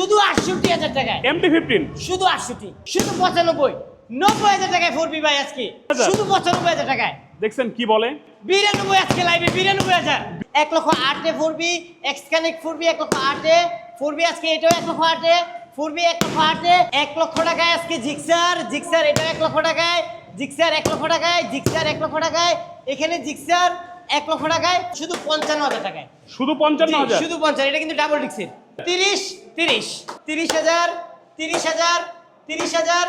শুধু আটষট্টি হাজার টাকায়। এমটি ফিফটিন শুধু আটষট্টি। শুধু পঁচানব্বই। নব্বই হাজার টাকায় ফোর ভাই আজকে। শুধু পঁচানব্বই হাজার টাকায়। দেখছেন কি বলে? বিরানব্বই আজকে লাইভে বিরানব্বই হাজার। এক লক্ষ আটে four B X connect four B এক লক্ষ আটে ফোর বি আজকে এটাও এক লক্ষ আটে ফোর বি এক লক্ষ আটে এক লক্ষ টাকায় আজকে জিক্সার জিক্সার এটাও এক লক্ষ টাকায়। জিক্সার এক লক্ষ টাকায় জিক্সার এক লক্ষ টাকায়। এখানে জিক্সার এক লক্ষ টাকায় শুধু পঞ্চান্ন হাজার টাকায়। শুধু পঞ্চান্ন হাজার। শুধু পঞ্চান্ন এটা কিন্তু ডাবল ডিক্সের তিরিশ তিরিশ তিরিশ হাজার তিরিশ হাজার তিরিশ হাজার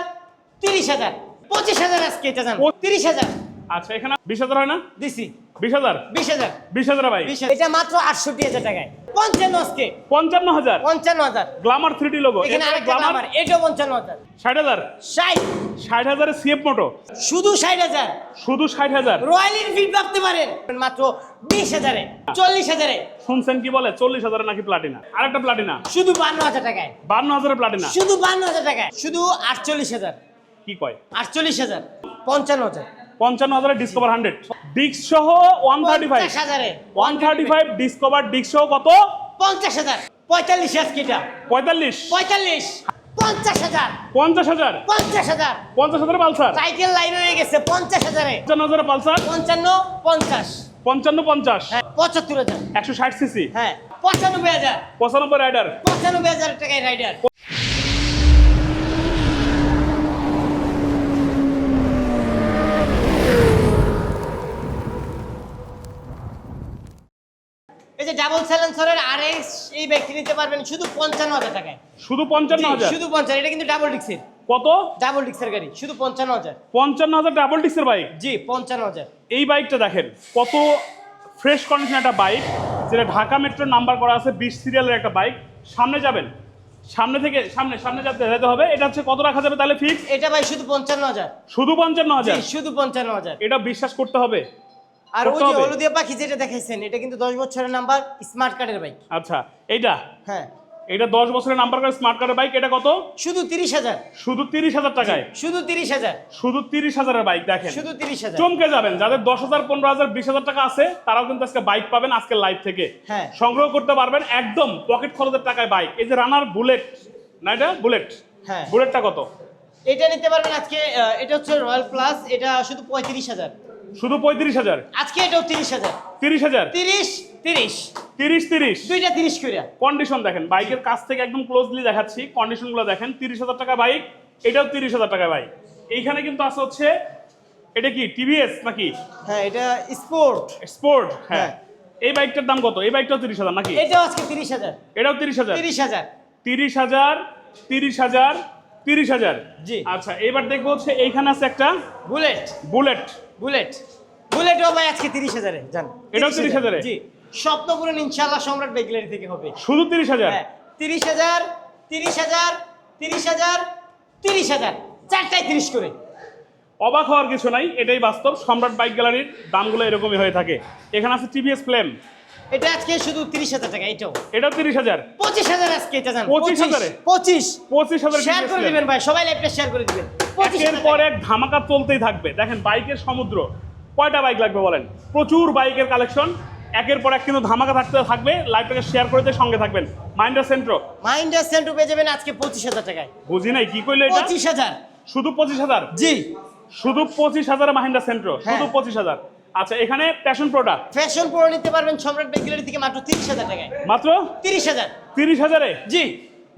তিরিশ হাজার, পঁচিশ হাজার আজকে এটা জানো। তিরিশ হাজার। আচ্ছা এখানে বিশ হাজার হয় না? দিছি। বিশ হাজার? বিশ হাজার। বিশ হাজার ভাই। এটা মাত্র আটষট্টি হাজার টাকায়। পঞ্চান্ন আজকে। পঞ্চান্ন হাজার? পঞ্চান্ন হাজার। গ্লামার থ্রি ডি লোগো এখানে গ্লামার? এটাও পঞ্চান্ন হাজার। ষাট হাজার? ষাট। ষাট হাজারের সিএফ মোটো শুধু ষাট হাজার। শুধু ষাট হাজার? রয়্যাল এনফিল্ড ভাবতে পারেন। মাত্র বিশ হাজারে। চল্লিশ হাজারে। শুনছেন কি বলে? চল্লিশ হাজারের নাকি প্লাটিনা আরেকটা প্লাটিনা শুধু বান্ন হাজার টাকায়। বান্ন হাজারের প্লাটিনা শুধু বান্ন হাজার টাকায়। শুধু আটচল্লিশ হাজার। কি কয়? আটচল্লিশ হাজার। পঞ্চান্ন হাজার। পঞ্চান্ন হাজারের ডিসকভার হান্ড্রেড ডিস্ক সহ ওয়ান থার্টি ফাইভ হাজারে। One thirty five Discover disc সহ কত? পঞ্চাশ হাজার। পঁয়তাল্লিশ আজকেটা পঁয়তাল্লিশ। পঁয়তাল্লিশ। পঞ্চাশ হাজার। পঞ্চাশ হাজার। পঞ্চাশ হাজার। পঞ্চাশ হাজার পালসার। সাইকেল লাইন হয়ে গেছে পঞ্চাশ হাজারে। পঞ্চান্ন হাজার পালসার। পঞ্চান্ন পঞ্চাশ। পঞ্চান্ন পঞ্চাশ। হ্যাঁ পঁচাত্তর হাজার। একশো ষাট সিসি। হ্যাঁ পঁচানব্বই হাজার। পঁচানব্বই রাইডার। পঁচানব্বই হাজার টাকায় রাইডার। যে ডাবল স্যালেন্সরের আর এই ব্যক্তি নিতে পারবেন শুধু পঞ্চান্ন হাজার টাকায়। শুধু পঞ্চান্ন হাজার? শুধু পঞ্চান্ন এটা কিন্তু ডাবল ডিক্সের কত? ডাবল ডিক্সের গাড়ি শুধু পঞ্চান্ন হাজার। পঞ্চান্ন হাজার ডাবল ডিস্কের বাইক জি পঞ্চান্ন হাজার। এই বাইকটা দেখেন কত ফ্রেশ কন্ডিশন একটা বাইক যেটা ঢাকা মেট্রোর নাম্বার করা আছে বিশ সিরিয়ালের একটা বাইক সামনে যাবেন সামনে থেকে সামনে সামনে যাতে যেতে হবে এটা হচ্ছে কত রাখা যাবে তাহলে ফিক্স এটা ভাই শুধু পঞ্চান্ন হাজার। শুধু পঞ্চান্ন হাজার? শুধু পঞ্চান্ন হাজার। এটা বিশ্বাস করতে হবে। আর ওই যে হলুদিয়া পাখি যেটা দেখাইছেন এটা কিন্তু দশ বছরের নাম্বার স্মার্ট কার্ডের বাইক আচ্ছা এইটা? হ্যাঁ। এটা দশ বছরের নাম্বার করে স্মার্ট কার্ডের বাইক এটা কত? শুধু তিরিশ হাজার। শুধু তিরিশ হাজার টাকায়? শুধু তিরিশ হাজার। শুধু তিরিশ হাজারের বাইক দেখেন। শুধু তিরিশ হাজার। চমকে যাবেন। যাদের দশ হাজার পনেরো হাজার বিশ হাজার টাকা আছে তারাও কিন্তু আজকে বাইক পাবেন আজকে লাইভ থেকে। হ্যাঁ। সংগ্রহ করতে পারবেন একদম পকেট খরচের টাকায় বাইক এই যে রানার বুলেট না এটা? বুলেট হ্যাঁ। বুলেটটা কত? এটা নিতে পারবেন আজকে এটা হচ্ছে রয়্যাল প্লাস এটা শুধু পঁয়ত্রিশ হাজার। শুধু পঁয়ত্রিশ হাজার? আজকে এটাও তিরিশ হাজার। তিরিশ হাজার? তিরিশ তিরিশ। তিরিশ তিরিশ। দুইটা তিরিশ করে কন্ডিশন দেখেন বাইকের কাছ থেকে একদম ক্লোজলি দেখাচ্ছি কন্ডিশনগুলো দেখেন তিরিশ হাজার টাকা বাইক এটাও তিরিশ হাজার টাকা বাইক এইখানে কিন্তু আছে হচ্ছে এটা কি টিভিএস নাকি? হ্যাঁ এটা স্পোর্ট স্পোর্ট হ্যাঁ। হ্যাঁ। এই বাইকটার দাম কত? এই বাইকটাও তিরিশ হাজার নাকি? এটাও আজকে তিরিশ হাজার। এটাও তিরিশ হাজার? তিরিশ হাজার। তিরিশ হাজার তিরিশ হাজার তিরিশ হাজার। জি। আচ্ছা এবার দেখব হচ্ছে এইখানে আছে একটা বুলেট বুলেট বুলেট বুলেটও ভাই আজকে তিরিশ হাজারে জান। এটাও 30,000 এ? জি। স্বপ্ন পূরণ ইনশাল্লাহ সম্রাট বেগলারি থেকে হবে। শুধু তিরিশ হাজার? হ্যাঁ তিরিশ হাজার তিরিশ হাজার তিরিশ হাজার তিরিশ হাজার। চারটায় তিরিশ করে। অবাক হওয়ার কিছু নাই এটাই বাস্তব। সম্রাট বাইক গ্যালারির দামগুলো এরকমই হয়ে থাকে। এখানে আছে টিভিএস ফ্লেম এটা আজকে শুধু তিরিশ হাজার টাকা এটাও। এটাও তিরিশ হাজার? পঁচিশ হাজার আজকে এটা জান। 25,000 এ? পঁচিশ পঁচিশ। হাজার শেয়ার করে দিবেন ভাই সবাই লাইভটা শেয়ার করে দিবেন। পঁচিশ একের পর এক ধামাকা চলতেই থাকবে। দেখেন বাইকের সমুদ্র। কয়টা বাইক লাগবে বলেন? প্রচুর বাইকের কালেকশন একের পর এক কিন্তু ধামাকা থাকতে থাকবে। লাইভটাকে শেয়ার করে দিয়ে সঙ্গে থাকবেন। মাইন্ডার সেন্ট্রো মাইন্ডার সেন্টু পেয়ে যাবেন আজকে পঁচিশ হাজার টাকায়। বুঝি নাই কি কইলো এটা? পঁচিশ হাজার। শুধু পঁচিশ হাজার? জি। শুধু পঁচিশ হাজার মাহিন্দ্রা সেন্ট্রো হ্যাঁ। শুধু পঁচিশ হাজার। আচ্ছা এখানে প্যাশন প্রোডাক্ট ফ্যাশন প্রো নিতে পারবেন সম্রাট বেগলারি থেকে মাত্র তিরিশ হাজার টাকায়। মাত্র? তিরিশ হাজার। তিরিশ হাজারে? জি।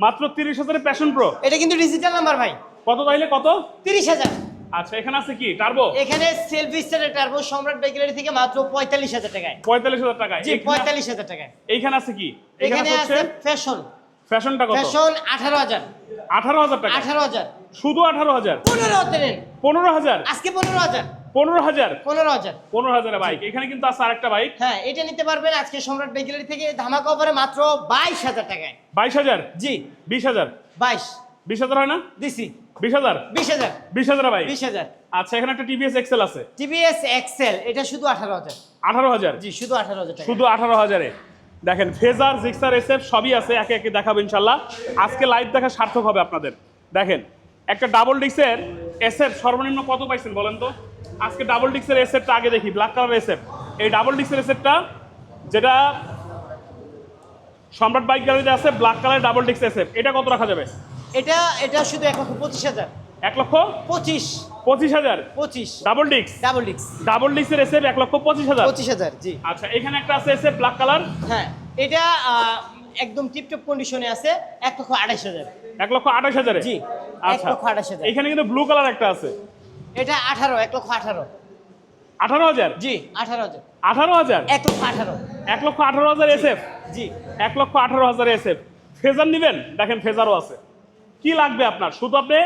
মাত্র তিরিশ হাজারে প্যাশন প্রো এটা কিন্তু ডিজিটাল নাম্বার ভাই। কত তাইলে কত? তিরিশ হাজার। আচ্ছা এখানে আছে কি? টার্বো? এখানে সেলফি স্টারের টার্বো সম্রাট বেগলারি থেকে মাত্র পঁয়তাল্লিশ হাজার টাকায়। পঁয়তাল্লিশ হাজার টাকা জি পঁয়তাল্লিশ হাজার টাকায়। এইখানে আছে কি? এখানে আছে ফ্যাশন। ফ্যাশনটা কত? ফ্যাশন আঠারো হাজার। আঠারো হাজার টাকা আঠারো হাজার। শুধু আঠারো হাজার? পনেরো হাজার পনেরো হাজার? আজকে পনেরো হাজার। পনেরো হাজার? পনেরো হাজার। পনেরো বাইক। এখানে কিন্তু আছে আরেকটা বাইক। হ্যাঁ এটা নিতে পারবেন আজকে সম্রাট বেগলারি থেকে ধামাকা অফারে মাত্র বাইশ হাজার টাকায়। বাইশ হাজার? জি। বিশ হাজার? বাইশ। বিশ হাজার হয় না? দিছি। বিশ হাজার? বিশ হাজার। বিশ হাজার বাইক বিশ হাজার। আচ্ছা এখানে একটা টিভিএস এক্সেল আছে। টিভিএস এক্সেল এটা শুধু আঠারো হাজার। আঠারো হাজার? জি শুধু আঠারো হাজার শুধু আঠারো হাজারে। দেখেন ফেজার জিক্সার এসএফ সবই আছে একে একে দেখাবো ইনশাল্লাহ আজকে লাইভ দেখা সার্থক হবে আপনাদের। দেখেন একটা ডাবল ডিক্সের এসএফ সর্বনিম্ন কত পাইছেন বলেন তো? আজকে ডাবল ডিক্সের এসএফটা আগে দেখি ব্ল্যাক কালার এসএফ এই ডাবল ডিক্সের এসএফটা যেটা সম্রাট বাইক গ্যালারিতে আছে ব্ল্যাক কালার ডাবল ডিক্স এসএফ এটা কত রাখা যাবে? এটা এটা শুধু এক লক্ষ পঁচিশ হাজার। এক লক্ষ? পঁচিশ। পঁচিশ হাজার? পঁচিশ। ডাবল ডিক্স ডাবল ডিক্স ডাবল ডিক্সের এসএফ এক লক্ষ পঁচিশ হাজার? পঁচিশ হাজার জি। আচ্ছা এখানে একটা আছে এসএফ ব্ল্যাক কালার হ্যাঁ এটা একদম টিপটপ কন্ডিশনে আছে এক লক্ষ আঠাশ হাজার। এক লক্ষ আঠাশ হাজারে? জি, আচ্ছা। এক লক্ষ আঠাশ হাজার। এখানে কিন্তু ব্লু কালার একটা আছে। এটা আঠারো এক লক্ষ আঠারো। আঠারো হাজার? জি আঠারো হাজার। আঠারো হাজার? এক লক্ষ আঠারো। এক লক্ষ আঠারো হাজার এসএফ জি। এক লক্ষ আঠারো হাজার এসএফ ফেজার নেবেন? দেখেন ফেজারও আছে। কি লাগবে আপনার? শুধু আপনি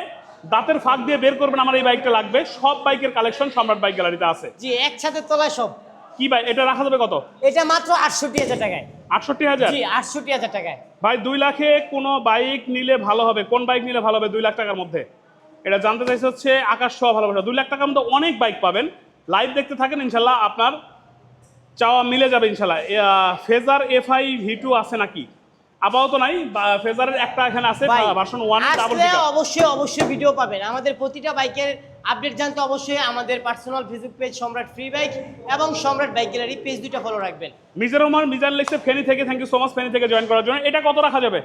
দাঁতের ফাঁক দিয়ে বের করবেন আমার এই বাইকটা লাগবে। সব বাইকের কালেকশন সম্রাট বাইক গ্যালারিতে আছে। জি একসাথে তোলা সব। কি ভাই এটা রাখা যাবে কত? এটা মাত্র আটষট্টি হাজার টাকায়। আটষট্টি হাজার? জি আটষট্টি হাজার টাকায়। ভাই দুই লাখে কোনো বাইক নিলে ভালো হবে? কোন বাইক নিলে ভালো হবে দুই লাখ টাকার মধ্যে? এটা জানতে চাইছে হচ্ছে আকাশ সহ ভালোবাসা। দুই লাখ টাকার মধ্যে অনেক বাইক পাবেন। লাইভ দেখতে থাকেন ইনশাল্লাহ আপনার চাওয়া মিলে যাবে ইনশাল্লাহ। ফেজার এফআই ভি টু আছে নাকি? আপাতত নাই ফেজারের একটা এখানে আছে ভার্সন ওয়ান ডাবল অবশ্যই অবশ্যই ভিডিও পাবেন। আমাদের প্রতিটা বাইকের আপডেট জানতে অবশ্যই আমাদের personal Facebook page Samrat free bike এবং সম্রাট বাইক গ্যালারি পেজ দুটো ফলো রাখবেন। মিজার রহমান মিজান লেখছে ফেনি থেকে thank you so much Feni থেকে জয়েন করার জন্য। এটা কত রাখা যাবে?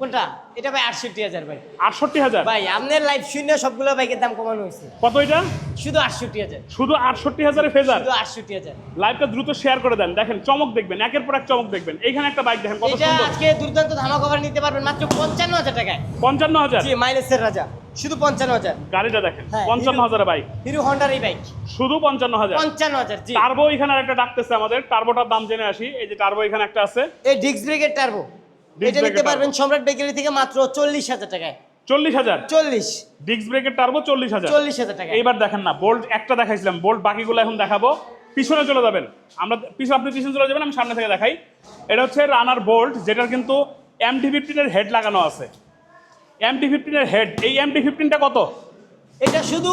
কোনটা? এটা ভাই আটষট্টি হাজার ভাই। আটষট্টি হাজার? ভাই আপনার লাইভ শূন্য সবগুলো বাইকের দাম কমানো হয়েছে। কত এটা? শুধু আটষট্টি হাজার। শুধু আটষট্টি হাজারে ফেজার? শুধু আটষট্টি হাজার। লাইভটা দ্রুত শেয়ার করে দেন। দেখেন চমক দেখবেন একের পর এক চমক দেখবেন। এইখানে একটা বাইক দেখেন কত এটা সুন্দর। আজকে দুর্দান্ত ধামা কভার নিতে পারবেন মাত্র পঞ্চান্ন হাজার টাকায়। পঞ্চান্ন হাজার? জি মাইলেজের রাজা। শুধু পঞ্চান্ন হাজার। গাড়িটা দেখেন হ্যাঁ, পঞ্চান্ন হাজারের বাইক। হিরো হন্ডার এই বাইক। শুধু পঞ্চান্ন হাজার। পঞ্চান্ন হাজার জি। টার্বো এখানে একটা ডাকতেছে আমাদের টার্বোটার দাম জেনে আসি এই যে টার্বো এখানে একটা আছে। এই ডিস্ক ব্রেকের টার্বো। এটা নিতে পারবেন সম্রাট বেকারি থেকে মাত্র চল্লিশ হাজার টাকায়। চল্লিশ হাজার? চল্লিশ। ডিস্ক ব্রেকের টার্বো চল্লিশ হাজার। চল্লিশ হাজার টাকা এইবার দেখেন না বোল্ট একটা দেখাইছিলাম বোল্ট বাকিগুলো এখন দেখাবো। পিছনে চলে যাবেন। আমরা পিছনে আপনি পিছনে চলে যাবেন আমি সামনে থেকে দেখাই। এটা হচ্ছে রানার বোল্ট যেটার কিন্তু এমটি ফিফটিনের হেড লাগানো আছে। এমটি ফিফটিনের হেড এই এমটি ফিফটিনটা কত? এটা শুধু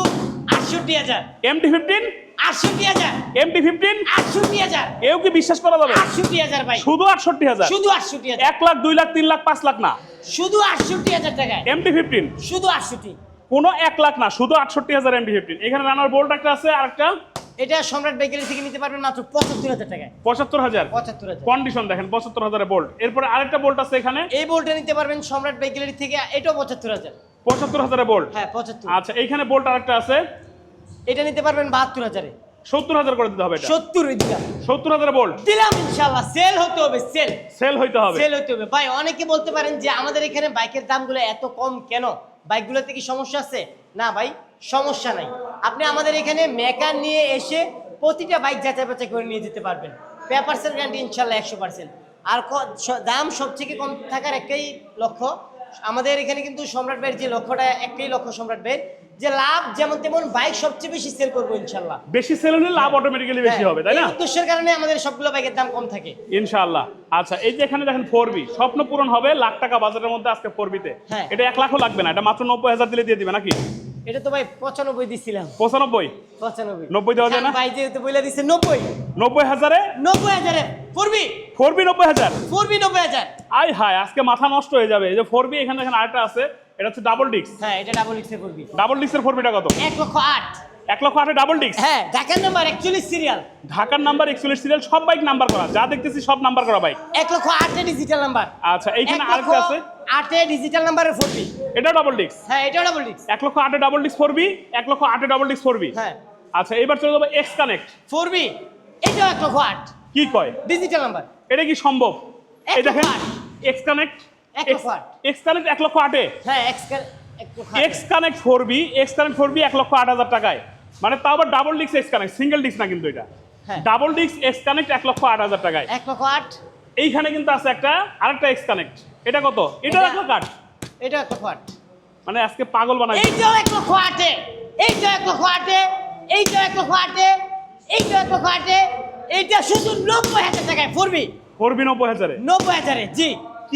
আটষট্টি হাজার। এমটি ফিফটিন আটষট্টি হাজার। এমটি ফিফটিন আটষট্টি হাজার। কি বিশ্বাস করা যাবে? আটষট্টি হাজার ভাই। শুধু আটষট্টি হাজার? শুধু আটষট্টি হাজার। এক লাখ দুই লাখ তিন লাখ পাঁচ লাখ না? শুধু আটষট্টি হাজার এমটি ফিফটিন শুধু আটষট্টি। কোনো এক লাখ না শুধু আটষট্টি হাজার এমটি ফিফটিন এখানে রানার বোল্ট একটা আছে আর একটা এটা সম্রাট বেকারি থেকে নিতে পারবেন মাত্র পঁচাত্তর হাজার টাকায়। পঁচাত্তর হাজার? পঁচাত্তর হাজার। কন্ডিশন দেখেন পঁচাত্তর হাজারের বোল্ট এরপরে আরেকটা বোল্ট আছে এখানে। এই বোল্টটা নিতে পারবেন সম্রাট বেকারি থেকে এটাও পঁচাত্তর হাজার। পঁচাত্তর হাজারের বোল্ট হ্যাঁ পঁচাত্তর। আচ্ছা এইখানে বোল্ট আরেকটা আছে। এটা নিতে পারবেন বাহাত্তর হাজারে। সত্তর হাজার করে দিতে হবে এটা। সত্তর সত্তর হাজার বোল্ট দিলাম ইনশাল্লাহ সেল হতে হবে সেল সেল হইতে হবে। সেল হতে হবে। ভাই অনেকে বলতে পারেন যে আমাদের এখানে বাইকের দামগুলো এত কম কেন? বাইকগুলোতে কি সমস্যা আছে? না ভাই, সমস্যা নাই। আপনি আমাদের এখানে মেকার নিয়ে এসে প্রতিটা বাইক যাচাই বাছাই করে নিয়ে যেতে পারবেন। পেপারসের গ্যারান্টি ইনশাল্লাহ একশো পার্সেন্ট আর দাম সবথেকে কম থাকার একটাই লক্ষ্য, আমাদের এখানে কিন্তু সম্রাট ভাইয়ের যে লক্ষ্যটা, একটাই লক্ষ্য সম্রাট ভাইয়ের যে লাভ যেমন তেমন বাইক সবচেয়ে বেশি সেল করব ইনশাল্লাহ বেশি সেল হলে লাভ অটোমেটিক্যালি বেশি হ্যাঁ, হবে তাই না? উদ্দেশ্যের কারণে আমাদের সবগুলো বাইকের দাম কম থাকে। ইনশাআল্লাহ। আচ্ছা এই যে এখানে দেখেন ফোর বি স্বপ্ন পূরণ হবে লাখ টাকা বাজারের মধ্যে আজকে ফোর বিতে হ্যাঁ। এটা এক লাখও লাগবে না এটা মাত্র নব্বই হাজার দিলে দিয়ে দিবে নাকি? এটা তো ভাই পঁচানব্বই দিছিলাম। পঁচানব্বই? পঁচানব্বই। নব্বই দেওয়া যায় না? ভাই যেহেতু নব্বই। নব্বই হাজারে? নব্বই হাজারে। ফোরবি ফোর বি নব্বই হাজার? ফোরবি নব্বই হাজার। আই হায় আজকে মাথা নষ্ট হয়ে যাবে। এই যে ফোর বি এখানে দেখেন আরেকটা আছে। এটা হচ্ছে ডাবল ডিক্স হ্যাঁ এটা ডাবল এক্সে ফোরবি ডাবল ডিক্সের ফোর বিটা কত? এক লক্ষ আট। এক লক্ষ আটে ডাবল ডিক্স হ্যাঁ ঢাকার নাম্বার একচল্লিশ সিরিয়াল ঢাকার নাম্বার একচল্লিশ সিরিয়াল সব বাইক নাম্বার করা। যা দেখতেছি সব নাম্বার করা বাইক এক লক্ষ আটে ডিজিটাল নাম্বার আচ্ছা এইখানে আরেকটা আছে। আটে ডিজিটাল নাম্বারের ফোরবি। এটা ডাবল ডিক্স হ্যাঁ এটাও ডাবল ডিক্স এক লক্ষ আটে ডাবল ডিক্স ফোর বি এক লক্ষ আটে ডাবল ডিক্স ফোর বি হ্যাঁ। আচ্ছা এবার চলে যাব এক্স কানেক্ট ফোরবি এটাও এক লক্ষ আট। কি কয়? ডিজিটাল নাম্বার এটা কি সম্ভব? এই দেখেন এক্স কানেক্ট লক্ষ। এক্স কানেক্ট লক্ষ হ্যাঁ এক্স এক X connect X connect four B এক লক্ষ আট হাজার টাকায় মানে তাও আবার ডাবল ডিক্স এক্স কানেক্ট সিঙ্গেল ডিক্স না কিন্তু এটা হ্যাঁ। ডাবল ডিক্স এক্স কানেক্ট এক লক্ষ আট হাজার টাকায় এক লক্ষ আট এইখানে কিন্তু আছে একটা আরেকটা এক্স কানেক্ট এটা কত এটা এটা- এক লক্ষ আট এটাও এক লক্ষ মানে আজকে পাগল বানাই এইটাও এক লক্ষ আটে এইটাও এক লক্ষ আটে এইটাও এক লক্ষ আটে এইটাও এক লক্ষ আটে এইটা শুধু নব্বই হাজার টাকায় ফোরবি ফোর বি নব্বই হাজারে নব্বই হাজারে জি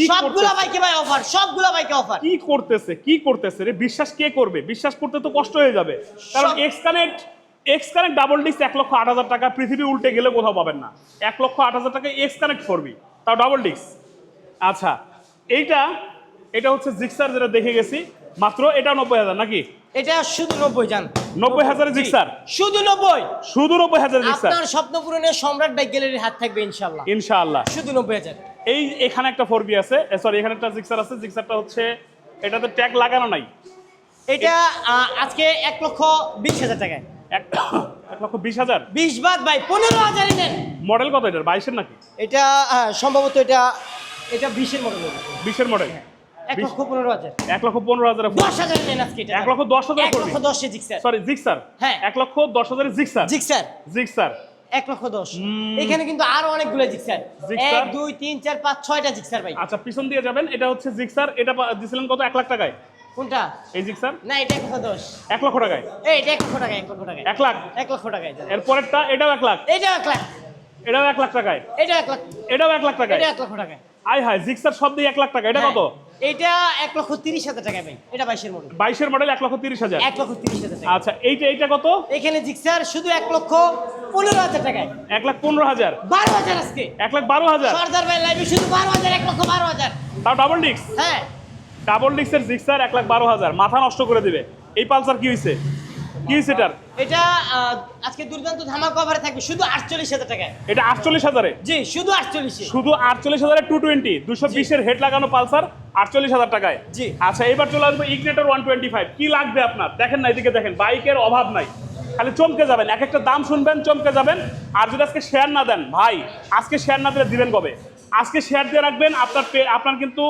সবগুলো? বাইকে ভাই অফার সবগুলো বাইকে অফার কি করতেছে? কি করতেছে রে? বিশ্বাস কে করবে? বিশ্বাস করতে তো কষ্ট হয়ে যাবে। কারণ X connect X connect X connect double disc এক লক্ষ আট হাজার টাকা পৃথিবী উল্টে গেলে কোথাও পাবেন না। এক লক্ষ আট হাজার টাকা এক্স কানেক্ট করবি তাও ডাবল ডিস্ক আচ্ছা এইটা এটা হচ্ছে জিক্সার যেটা দেখে গেছি। মাত্র এটা নব্বই হাজার নাকি? এটা শুধু নব্বই জান। নব্বই হাজারের জিক্সার? শুধু নব্বই? শুধু নব্বই হাজারের জিক্সার। আপনার স্বপ্ন পূরণের সম্রাট বাইক গ্যালারির হাত থাকবে ইনশাল্লাহ ইনশাআল্লাহ। শুধু নব্বই হাজার। এই এখানে একটা ফোর বি আছে। সরি এখানে একটা জিক্সার আছে। জিক্সারটা হচ্ছে এটাতে ট্যাগ লাগানো নাই। এটা আজকে এক লক্ষ বিশ হাজার টাকায়। এক লক্ষ বিশ হাজার? বিশ বাদ ভাই পনেরো হাজারই নেন মডেল কত এটার? বাইশের নাকি? এটা সম্ভবত এটা এটা বিশের মডেল। বিশের মডেল। এক লক্ষ পনেরো হাজার এক লক্ষ পনেরো হাজার দশ হাজার নেন আজকে এক লক্ষ দশ হাজার এক লক্ষ দশে জিক্সার সরি জিক্সার হ্যাঁ। এক লক্ষ দশ হাজারের জিক্সার জিক্সার জিক্সার এক লক্ষ দশ এখানে কিন্তু আরও অনেকগুলো জিক্সার? এক দুই তিন চার পাঁচ ছয়টা জিক্সার ভাই আচ্ছা পিছন দিয়ে যাবেন এটা হচ্ছে জিক্সার এটা দিছিলেন কত এক লাখ টাকায় কোনটা এই জিক্সার না এটা এক লক্ষ দশ এক লক্ষ টাকায় এই এটা এক লক্ষ টাকা এক লক্ষ টাকায় এক লাখ এক লক্ষ টাকায় এর পরেরটা এটাও এক লাখ এটা এক লাখ এটাও এক লাখ টাকায় এটা এক লাখ এটাও এক লাখ টাকায় এটা এক লক্ষ টাকায় আয় হায় জিক্সার সব দিয়ে এক লাখ টাকা এটা কত হ্যাঁ, এটা এক লক্ষ তিরিশ হাজার টাকা ভাই। এটা বাইশের মডেল বাইশের মডেল এক লক্ষ তিরিশ হাজার। এক লক্ষ তিরিশ হাজার টাকা আচ্ছা এইটা এইটা কত? এখানে জিক্সার শুধু এক লক্ষ পনেরো হাজার টাকায়। এক লাখ পনেরো হাজার। বারো হাজার আজকে। এক লাখ বারো হাজার। সর্দার ভাই লাইভে শুধু বারো হাজার এক লক্ষ বারো হাজার। তাও ডাবল ডিক্স হ্যাঁ। ডাবল ডিক্সের জিক্সার এক লাখ বারো হাজার। মাথা নষ্ট করে দিবে। এই পালসার কি হয়েছে কি এটার এটা আজকে দুর্দান্ত ধামাকা অফারে থাকবে শুধু আটচল্লিশ হাজার টাকায়। এটা আটচল্লিশ হাজারে? জি শুধু আটচল্লিশে। শুধু আটচল্লিশ হাজারে টু টোয়েন্টি দুশো বিশের হেড লাগানো পালসার আটচল্লিশ হাজার টাকায়। জি। আচ্ছা এবার চলে আসব ইগনেটর ওয়ান টোয়েন্টি ফাইভ কি লাগবে আপনার? দেখেন না এদিকে দেখেন বাইকের অভাব নাই। খালি চমকে যাবেন এক একটা দাম শুনবেন চমকে যাবেন। আর যদি আজকে শেয়ার না দেন ভাই আজকে শেয়ার না দিলে দিবেন কবে? আজকে শেয়ার দিয়ে রাখবেন আপনার আপনার কিন্তু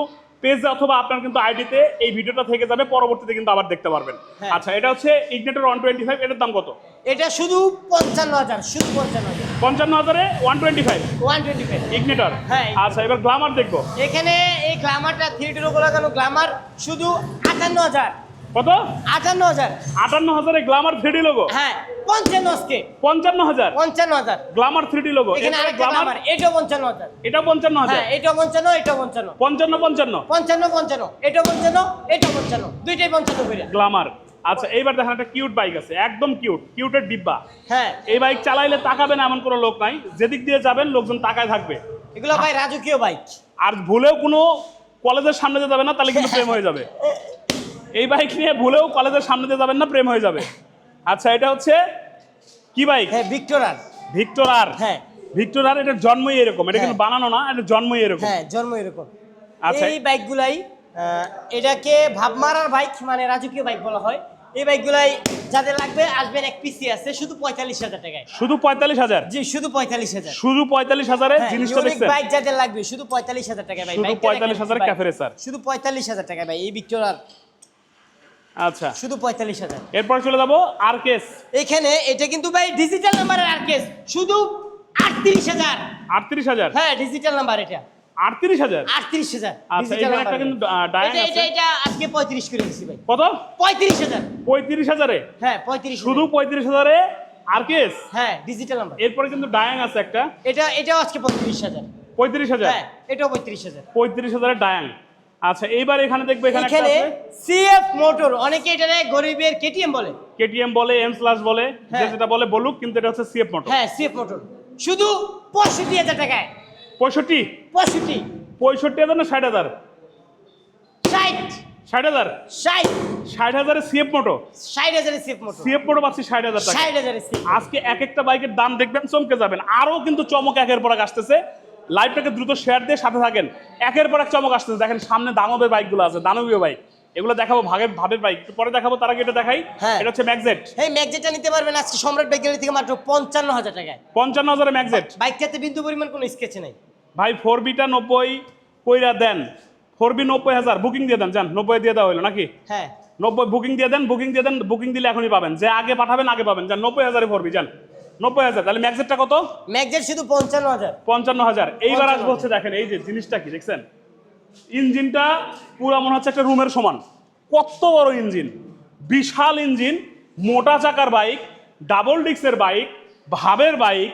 পেজে অথবা আপনার কিন্তু আইডিতে এই ভিডিওটা থেকে যাবে পরবর্তীতে কিন্তু আবার দেখতে পারবেন। হ্যাঁ। আচ্ছা এটা হচ্ছে ইগনেটর ওয়ান টোয়েন্টি ফাইভ এটার দাম কত? এটা শুধু পঞ্চান্ন হাজার শুধু পঞ্চান্ন হাজার পঞ্চান্ন হাজারে one twenty five one twenty five Ignitor হ্যাঁ। আচ্ছা এবার গ্লামার দেখব। এখানে এই গ্লামারটা উপর লাগানো গ্লামার শুধু আটান্ন হাজার কত? আটান্ন হাজার। আটান্ন হাজারে গ্লামার থ্রিডি লোগো হ্যাঁ পঞ্চান্ন আজকে। পঞ্চান্ন হাজার? পঞ্চান্ন হাজার। গ্লামার থ্রিডি লোগো এখানে গ্লামার এটাও পঞ্চান্ন হাজার। এটা পঞ্চান্ন হাজার? হ্যাঁ এটাও পঞ্চান্ন এটাও পঞ্চান্ন। পঞ্চান্ন পঞ্চান্ন? পঞ্চান্ন পঞ্চান্ন এটাও পঞ্চান্ন এটাও পঞ্চান্ন। দুইটাই পঞ্চান্ন করে। গ্লামার আচ্ছা এইবার দেখেন একটা কিউট বাইক আছে একদম কিউট কিউটের ডিব্বা। হ্যাঁ। এই বাইক চালাইলে তাকাবেন এমন কোনো লোক নাই। যেদিক দিয়ে যাবেন লোকজন তাকায় থাকবে। এগুলো ভাই রাজকীয় বাইক আর ভুলেও কোনো কলেজের সামনে দিয়ে যাবে না তাহলে কিন্তু প্রেম হয়ে যাবে। এই বাইক নিয়ে ভুলেও কলেজের সামনে দিয়ে যাবেন না প্রেম হয়ে যাবে। আচ্ছা এটা হচ্ছে কি বাইক হ্যাঁ ভিক্টোরার ভিক্টর আর হ্যাঁ। ভিক্টর আর এটার জন্মই এরকম এটা কিন্তু হ্যাঁ। বানানো না এটা জন্মই এরকম। হ্যাঁ জন্ম এরকম। আচ্ছা। এই বাইকগুলাই এটাকে ভাবমারার বাইক মানে রাজকীয় বাইক বলা হয়। এই বাইকগুলাই যাদের লাগবে আসবেন এক পিসি আছে শুধু পঁয়তাল্লিশ হাজার টাকায়। শুধু পঁয়তাল্লিশ হাজার? জি শুধু পঁয়তাল্লিশ হাজার। শুধু পঁয়তাল্লিশ হাজারে জিনিসটা দেখছেন? বাইক যাদের লাগবে শুধু পঁয়তাল্লিশ হাজার টাকা ভাই। শুধু বাইকটা 45,000 দেখেন, ক্যাফে বাইক। রেসার। শুধু পঁয়তাল্লিশ হাজার টাকা ভাই এই ভিক্টোরার আচ্ছা। শুধু পঁয়তাল্লিশ হাজার। এরপর চলে যাব আর কেস এখানে এটা কিন্তু ভাই ডিজিটাল নাম্বারের আর কেস শুধু আটত্রিশ হাজার। আটত্রিশ হাজার? হ্যাঁ ডিজিটাল নাম্বার এটা। আটত্রিশ হাজার? আটত্রিশ হাজার। আচ্ছা এখানে একটা কিন্তু আহ, ডায়াং এটা এটা আজকে পঁয়ত্রিশ করে দিচ্ছি ভাই। কত? পঁয়ত্রিশ হাজার। পঁয়ত্রিশ হাজারে? হ্যাঁ পঁয়ত্রিশ শুধু পঁয়ত্রিশ হাজারে আর কেস হ্যাঁ ডিজিটাল নাম্বার এরপরে কিন্তু ডায়াং আছে একটা। এটা এটাও আজকে পঁয়ত্রিশ হাজার। পঁয়ত্রিশ হাজার? হ্যাঁ এটাও পঁয়ত্রিশ হাজার। পঁয়ত্রিশ হাজারে ডায়াং আচ্ছা এইবার এখানে দেখব এখানে এখানে আছে। সিএফ মোটর অনেকে এটারে গরিবের কেটিএম বলে। কেটিএম বলে এম স্লাস বলে হ্যাঁ। যেটা বলে বলুক কিন্তু এটা হচ্ছে সিএফ মোটর হ্যাঁ সিএফ মোটর শুধু পঁয়ষট্টি হাজার টাকায়। পঁয়ষট্টি? পঁয়ষট্টি। পঁয়ষট্টি হাজার না ষাট হাজার? ষাট। ষাট হাজার? ষাট। ষাট হাজারে সিএফ মোটো ষাট হাজারের সিএফ মোটর সিএফ মোটো পাচ্ছি ষাট হাজার টাকা। ষাট সিএফ আজকে এক একটা বাইকের দাম দেখবেন চমকে যাবেন। আরও কিন্তু চমক একের পর আসতেছে। লাইভটাকে দ্রুত শেয়ার দিয়ে সাথে থাকেন। একের পর এক চমক আসতেছে। দেখেন সামনে দানবের বাইকগুলো আছে দানবীয় বাইক। এগুলো দেখাবো ভাগের ভাবের বাইক। একটু পরে দেখাবো তার আগে এটা দেখাই। হ্যাঁ। এটা হচ্ছে ম্যাগজেট এই ম্যাগজেটটা নিতে পারবেন আজকে সম্রাট ব্যাগের থেকে মাত্র পঞ্চান্ন হাজার টাকায়। পঞ্চান্ন হাজারে ম্যাগজেট বাইকটাতে বিন্দু পরিমাণ কোনো স্কেচ নেই। ভাই ফোর বিটা নব্বই কইরা দেন। ফোর বি নব্বই হাজার বুকিং দিয়ে দেন যান নব্বই দিয়ে দেওয়া হলো নাকি? হ্যাঁ। নব্বই বুকিং দিয়ে দেন বুকিং দিয়ে দেন বুকিং দিলে এখনই পাবেন। যে আগে পাঠাবেন আগে পাবেন। যান নব্বই হাজারে ফোর বি যান নব্বই হাজার। তাহলে ম্যাগজেটটা কত? ম্যাগজেট শুধু পঞ্চান্ন হাজার। পঞ্চান্ন হাজার। এইবার 55,000 আসব হচ্ছে দেখেন এই যে জিনিসটা কি দেখছেন? ইঞ্জিনটা পুরো মনে হচ্ছে একটা রুমের সমান। কত বড় ইঞ্জিন? বিশাল ইঞ্জিন মোটা চাকার বাইক ডাবল ডিক্সের বাইক ভাবের বাইক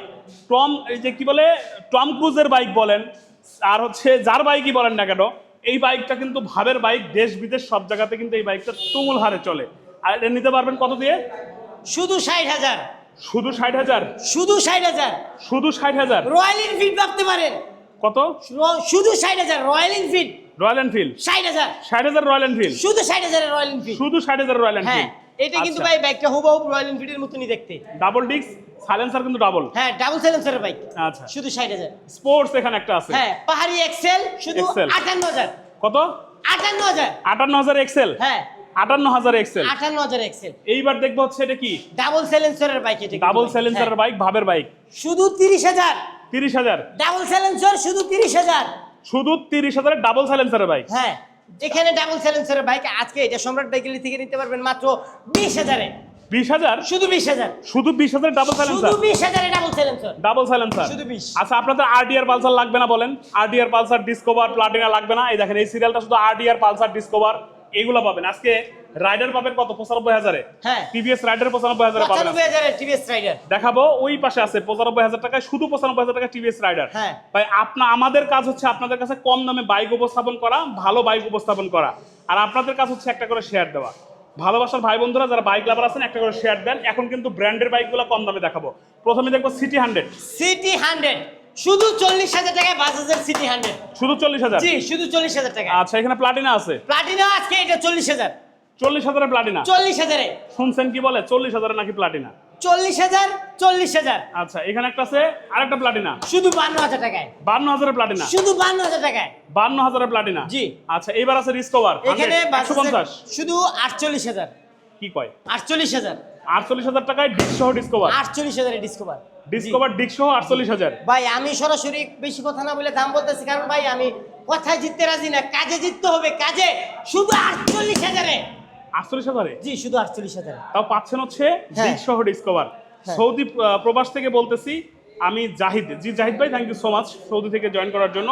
টম এই যে কি বলে টম ক্রুজের বাইক বলেন আর হচ্ছে যার বাইকই বলেন না কেন এই বাইকটা কিন্তু ভাবের বাইক দেশ বিদেশ সব জায়গাতে কিন্তু এই বাইকটা তুমুল হারে চলে। আর এটা নিতে পারবেন কত দিয়ে? শুধু ষাট হাজার। শুধু ষাট হাজার? শুধু ষাট হাজার। শুধু ষাট হাজার? রয়্যাল এনফিল্ড ভাবতে পারেন। কত? শুধু ষাট হাজার রয়্যাল এনফিল্ড। Royal Enfield? ষাট হাজার। ষাট হাজার রয়্যাল এনফিল্ড? শুধু ষাট হাজারের রয়্যাল এনফিল্ড। শুধু ষাট হাজার রয়্যাল হ্যাঁ এনফিল্ড এটা কিন্তু ভাই বাইকটা হুবহু রয়্যাল এনফিল্ডের মতনই দেখতে। ডাবল ডিস্ক সাইলেন্সার কিন্তু ডাবল হ্যাঁ ডাবল সাইলেন্সারের বাইক আচ্ছা। শুধু ষাট হাজার। স্পোর্টস এখানে একটা আছে। হ্যাঁ পাহাড়ি এক্সেল শুধু Excel। আটান্ন হাজার। কত? আটান্ন হাজার। আটান্ন হাজার এক্সেল হ্যাঁ। আটান্ন হাজার এক্সেল আটান্ন হাজার এক্সেল এইবার দেখব হচ্ছে এটা কি? ডাবল সাইলেন্সারের বাইক এটা ডাবল। সাইলেন্সারের। বাইক ভাবের বাইক শুধু তিরিশ হাজার। তিরিশ হাজার। ডাবল সাইলেন্সার শুধু তিরিশ হাজার। শুধু তিরিশ হাজারের ডাবল সাইলেন্সারের বাইক হ্যাঁ এখানে ডাবল সাইলেন্সারের বাইক আজকে এটা সম্রাট বাইকেলি থেকে নিতে পারবেন মাত্র বিশ হাজারে। বিশ হাজার? শুধু বিশ হাজার। শুধু বিশ হাজার ডাবল শুধু বিশ হাজারে ডাবল সাইলেন্সার ডাবল সাইলেন্সার শুধু 20 আচ্ছা আপনাদের আরডিআর পালসার লাগবে না বলেন। আরডিআর পালসার ডিসকভার প্লাটিনা লাগবে না। এই দেখেন এই সিরিয়ালটা শুধু আরডিআর পালসার ডিসকভার এগুলো পাবেন। আজকে রাইডার পাবেন কত? পঁচানব্বই হাজারে। হ্যাঁ। টিভিএস রাইডার পঁচানব্বই হাজারে পাবেন টিভিএস রাইডার। দেখাবো ওই পাশে আছে পঁচানব্বই হাজার টাকায় শুধু পঁচানব্বই হাজার টাকা টিভিএস রাইডার। হ্যাঁ। ভাই আপনা আমাদের কাজ হচ্ছে আপনাদের কাছে কম দামে বাইক উপস্থাপন করা ভালো বাইক উপস্থাপন করা। আর আপনাদের কাজ হচ্ছে একটা করে শেয়ার দেওয়া। ভালোবাসার ভাই বন্ধুরা যারা বাইক লাভার আছেন একটা করে শেয়ার দেন। এখন কিন্তু ব্র্যান্ডের বাইকগুলো কম দামে দেখাবো। প্রথমে দেখব সিটি হান্ড্রেড সিটি হান্ড্রেড শুধু চল্লিশ হাজার টাকায় বাজাজের সিটি হান্ড্রেড শুধু চল্লিশ হাজার? জি শুধু চল্লিশ হাজার টাকা আচ্ছা এখানে প্লাটিনা আছে। প্লাটিনা আজকে এটা চল্লিশ হাজার। চল্লিশ হাজারের প্লাটিনা চল্লিশ হাজারে। শুনছেন কি বলে? চল্লিশ হাজারে নাকি প্লাটিনা চল্লিশ হাজার চল্লিশ হাজার। আচ্ছা এখানে একটা আছে আরেকটা প্লাটিনা শুধু বান্ন হাজার টাকায়। বান্ন হাজারের প্লাটিনা শুধু বান্ন হাজার টাকায়। বান্ন হাজারের প্লাটিনা জি। আচ্ছা এইবার আছে রিসকভার এখানে একশো পঞ্চাশ? শুধু আটচল্লিশ হাজার। কি কয়? আটচল্লিশ হাজার। আটচল্লিশ হাজার টাকায় ডিস্ক ডিসকভার আটচল্লিশ হাজারে ডিসকভার ডিসকভার ডিস্ক সহ আটচল্লিশ হাজার। ভাই আমি সরাসরি বেশি কথা না বলে দাম বলতেছি কারণ ভাই আমি কথায় জিততে রাজি না কাজে জিততে হবে কাজে শুধু আটচল্লিশ হাজারে। আটচল্লিশ হাজারে? জি শুধু আটচল্লিশ হাজারে। তাও পাচ্ছেন হচ্ছে। ডিস্ক সহ ডিসকভার। সৌদি প্রবাস থেকে বলতেছি আমি জাহিদ। জি জাহিদ ভাই thank you so much Saudi থেকে জয়েন করার জন্য।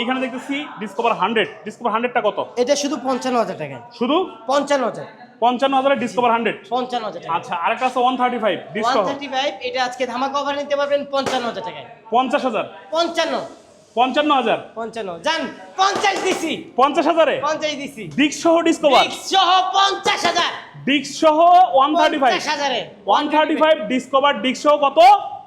এইখানে দেখতেছি ডিসকভার হান্ড্রেড ডিসকভার হান্ড্রেডটা কত? এটা শুধু পঞ্চান্ন হাজার টাকায়। শুধু? পঞ্চান্ন হাজার। পঞ্চান্ন হাজারে ডিসকভার হান্ড্রেড পঞ্চান্ন হাজার আচ্ছা আরেকটা আছে one thirty five disc one সহ থার্টি ফাইভ এটা আজকে ধামাকা অফার নিতে পারবেন পঞ্চান্ন হাজার টাকায়। পঞ্চাশ হাজার। পঞ্চান্ন। পঞ্চান্ন হাজার। পঞ্চান্ন। যান পঞ্চাশ দিছি। পঞ্চাশ হাজারে? পঞ্চাশ দিছি। ডিস্ক সহ ডিসকভার Mix সহ পঞ্চাশ হাজার। ডিস্ক সহ ওয়ান থার্টি ফাইভ হাজারে। One thirty five Discover disc সহ কত?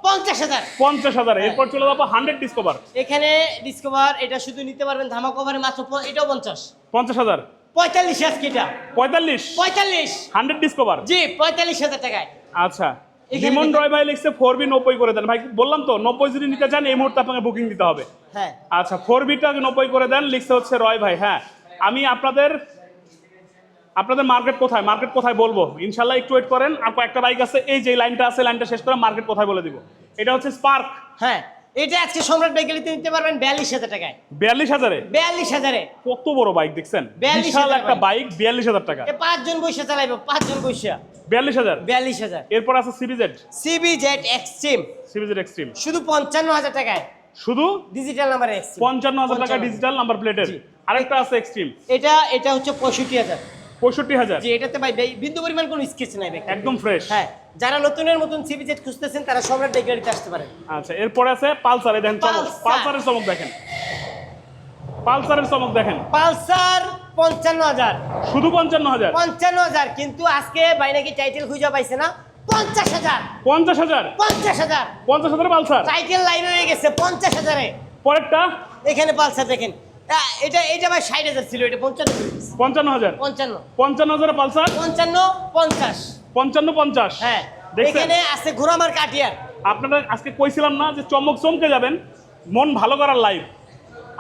পঞ্চাশ হাজার। পঞ্চাশ হাজার। এরপর চলে যাব হান্ড্রেড ডিসকভার এখানে ডিসকভার এটা শুধু নিতে পারবেন ধামাকা অফারে মাত্র এটাও পঞ্চাশ। পঞ্চাশ হাজার। পঁয়তাল্লিশ আজকে এটা পঁয়তাল্লিশ? পঁয়তাল্লিশ। হান্ড্রেড ডিসকভার জি পঁয়তাল্লিশ হাজার টাকায়। আচ্ছা। এখানে রয় ভাই লিখছে ফোর বি নব্বই করে দেন। ভাই বললাম তো নব্বই যদি নিতে চান এই মুহূর্তে আপনাকে বুকিং দিতে হবে। হ্যাঁ। আচ্ছা ফোর বিটা নব্বই করে দেন লিখছে হচ্ছে রয় ভাই হ্যাঁ। আমি আপনাদের আপনাদের মার্কেট কোথায় মার্কেট কোথায় বলব? ইনশাল্লাহ একটু ওয়েট করেন। আর কয়েকটা বাইক আছে এই যে লাইনটা আছে লাইনটা শেষ করে মার্কেট কোথায় বলে দিব। এটা হচ্ছে স্পার্ক হ্যাঁ। এটা আজকে সম্রাট বেকারিতে নিতে পারবেন বিয়াল্লিশ হাজার টাকায়। বিয়াল্লিশ হাজারে? বিয়াল্লিশ হাজারে। কত বড় বাইক দেখছেন? 42 বিশাল একটা বাইক। বাইক বিয়াল্লিশ হাজার টাকা। পাঁচজন বসে চালাইবো পাঁচজন বসে। বিয়াল্লিশ হাজার? বিয়াল্লিশ হাজার। এরপর আছে CBZ CB Z Xtreme CBZ Xtreme শুধু পঞ্চান্ন হাজার টাকায়। শুধু? ডিজিটাল নাম্বার পঞ্চান্ন হাজার টাকা ডিজিটাল নাম্বার প্লেটের আরেকটা আছে এক্সট্রিম এটা এটা হচ্ছে পঁয়ষট্টি হাজার। পঁয়ষট্টি হাজার। জি এটাতে ভাই বিন্দু পরিমাণ কোনো স্কেচ নাই ভাই। একদম ফ্রেশ হ্যাঁ যারা নতুনের মতন খুঁজতেছেন তারা সম্রাট আসতে পারেন। আচ্ছা এরপরে আছে পালসার দেখেন পালসারের চমক দেখেন। পালসারের চমক দেখেন। পালসার পঞ্চান্ন হাজার। শুধু পঞ্চান্ন হাজার? পঞ্চান্ন হাজার কিন্তু আজকে ভাই নাকি টাইটেল খুঁজে পাইছে না? পঞ্চাশ হাজার। পঞ্চাশ হাজার? পঞ্চাশ হাজার। পঞ্চাশ হাজার পালসার? টাইটেল লাইন হয়ে গেছে পঞ্চাশ হাজারে। পরেরটা? এখানে পালসার দেখেন। এটা এটা ভাই ষাট হাজার ছিল এটা পঞ্চান্ন পঞ্চান্ন হাজার? পঞ্চান্ন। পঞ্চান্ন হাজার পালসার? পঞ্চান্ন পঞ্চাশ। পঞ্চান্ন পঞ্চাশ। হ্যাঁ। এখানে আছে ঘোরামার কাটিয়ার আপনারা আজকে কইছিলাম না যে চমক চমকে যাবেন মন ভালো করার লাইভ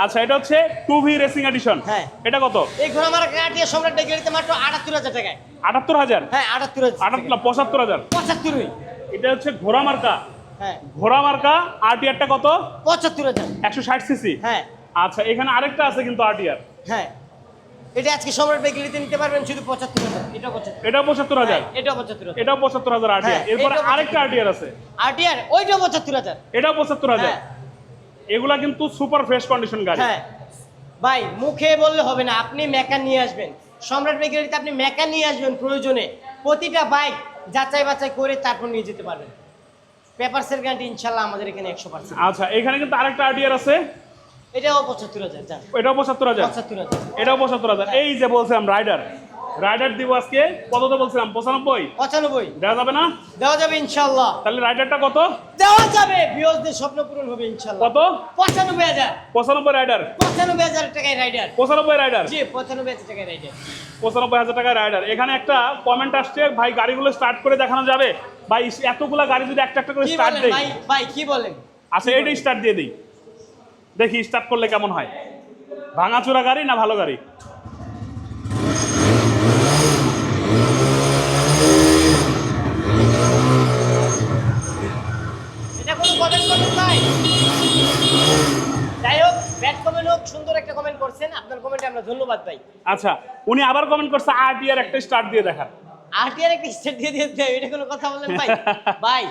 আচ্ছা এটা হচ্ছে টু ভি রেসিং এডিশন হ্যাঁ। এটা কত? এই ঘোরামার কাটিয়ার সম্রাট বেকারিতে মাত্র আটাত্তর হাজার টাকায়। আটাত্তর হাজার? হ্যাঁ আটাত্তর হাজার। আটাত্তর পঁচাত্তর হাজার। পঁচাত্তরই এটা হচ্ছে ঘোড়া মার্কা। হ্যাঁ। ঘোড়া মার্কা আরটিআরটা কত? পঁচাত্তর হাজার। একশো ষাট সিসি হ্যাঁ। আচ্ছা এখানে আরেকটা আছে কিন্তু আরটিআর হ্যাঁ। এটা আজকে সম্রাট বেকারিতে নিতে পারবেন শুধু পঁচাত্তর হাজার। এটা পঁচাত্তর। এটাও পঁচাত্তর হাজার? হ্যাঁ, এটাও পঁচাত্তর হাজার। পঁচাত্তর হাজার আরটিআর এরপরে আরেকটা আরটিআর আছে। হাজার। এটাও পঁচাত্তর হাজার। হ্যাঁ। এগুলা কিন্তু সুপার ফ্রেশ কন্ডিশন গাড়ি। হ্যাঁ। ভাই মুখে বললে হবে না আপনি মেকার নিয়ে আসবেন। সম্রাট বেকারিতে আপনি মেকার নিয়ে আসবেন প্রয়োজনে। প্রতিটা বাইক যাচাই বাছাই করে তারপর নিয়ে যেতে পারবেন। পেপারসের গ্যারান্টি ইনশাল্লাহ আমাদের এখানে একশো পার্সেন্ট আচ্ছা এখানে কিন্তু আরেকটা আরটিআর আছে। এটাও পঁচাত্তর হাজার যান। এটাও পঁচাত্তর হাজার? এটাও পঁচাত্তর হাজার। এই যে বলছিলাম রাইডার রাইডার দিব আজকে কত তো বলছিলাম? পঁচানব্বই? পঁচানব্বই। দেওয়া যাবে না? দেওয়া যাবে ইনশাল্লাহ তাহলে রাইডারটা কত? দেওয়া যাবে। বিয়সদের স্বপ্ন পূরণ হবে ইনশাল্লাহ কত? পঁচানব্বই হাজার। পঁচানব্বই রাইডার? পঁচানব্বই হাজার টাকায় রাইডার। পঁচানব্বই রাইডার? জি পঁচানব্বই হাজার টাকায় রাইডার। পঁচানব্বই হাজার টাকা রাইডার। এখানে একটা কমেন্ট আসছে ভাই গাড়িগুলো স্টার্ট করে দেখানো যাবে? ভাই এতগুলা গাড়ি যদি একটা একটা করে স্টার্ট ভাই? ভাই কি বলেন? আচ্ছা এইটাই স্টার্ট দিয়ে দিই। দেখি স্টার্ট করলে কেমন হয়। ভাঙাচোরা গাড়ি না ভালো গাড়ি? সুন্দর একটা কমেন্ট করছেন। আপনার কমেন্টে আমরা ধন্যবাদ ভাই। আচ্ছা উনি আবার কমেন্ট করছে আর আর একটা স্টার্ট দিয়ে দেখান। আরটিআর একটা স্টেট দিয়ে দিতে এটা কোনো কথা বলেন ভাই। ভাই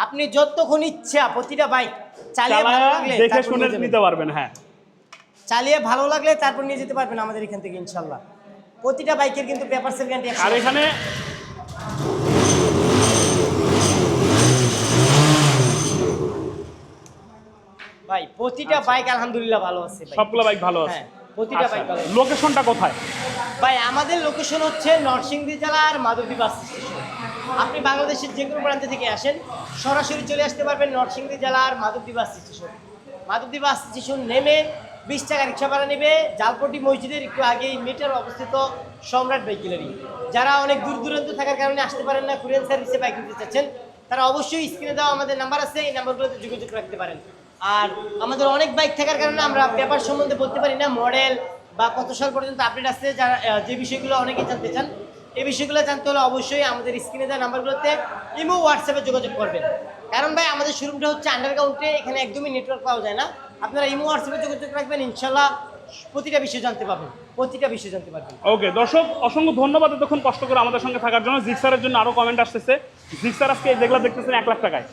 আপনি যতক্ষণ ইচ্ছা প্রতিটা বাইক চালিয়ে ভালো লাগলে দেখে শুনে নিতে পারবেন হ্যাঁ। চালিয়ে ভালো লাগলে তারপর নিয়ে যেতে পারবেন আমাদের এখান থেকে ইনশাল্লাহ। প্রতিটা বাইকের কিন্তু গ্যারান্টি আর এখানে ভাই প্রতিটা বাইক আলহামদুলিল্লাহ ভালো আছে ভাই। সবগুলো বাইক ভালো আছে? হ্যাঁ, প্রতিটা বাইক ভালো লোকেশনটা কোথায়? ভাই আমাদের লোকেশন হচ্ছে নরসিংদী জেলার মাধবী বাস স্টেশন। আপনি বাংলাদেশের যে কোনো প্রান্ত থেকে আসেন, সরাসরি চলে আসতে পারবেন নরসিংদী জেলার Madhabdi bus station. Madhabdi bus station নেমে বিশ টাকা রিক্সা ভাড়া নেবে। জালপটি মসজিদের একটু আগেই মিটার অবস্থিত সম্রাট বাইক যারা অনেক দূর দূরান্ত থাকার কারণে আসতে পারেন না কুরিয়ান সার্ভিসে বাইক নিতে চাচ্ছেন, তারা অবশ্যই স্ক্রিনে দেওয়া আমাদের নাম্বার আছে, এই নাম্বারগুলোতে যোগাযোগ রাখতে পারেন। আর আমাদের অনেক বাইক থাকার কারণে আমরা পেপার সম্বন্ধে বলতে পারি না, মডেল বা কত সাল পর্যন্ত আপডেট আসছে যারা যে বিষয়গুলো অনেকেই জানতে চান এই বিষয়গুলো জানতে হলে অবশ্যই আমাদের স্ক্রিনে দেওয়া নাম্বারগুলোতে ইমো হোয়াটসঅ্যাপে যোগাযোগ করবেন। কারণ ভাই, আমাদের শোরুমটা হচ্ছে আন্ডারগ্রাউন্ডে এখানে একদমই নেটওয়ার্ক পাওয়া যায় না। আপনারা ইমো হোয়াটসঅ্যাপে যোগাযোগ রাখবেন ইনশাল্লাহ প্রতিটা বিষয় জানতে পারবেন। প্রতিটা বিষয় জানতে পারবেন। ওকে দর্শক, অসংখ্য ধন্যবাদ এতক্ষণ কষ্ট করে আমাদের সঙ্গে থাকার জন্য। জিক্সারের জন্য আরও কমেন্ট আসতেছে। জিক্সার আজকে যেগুলো দেখতেছেন এক লাখ টাকায়।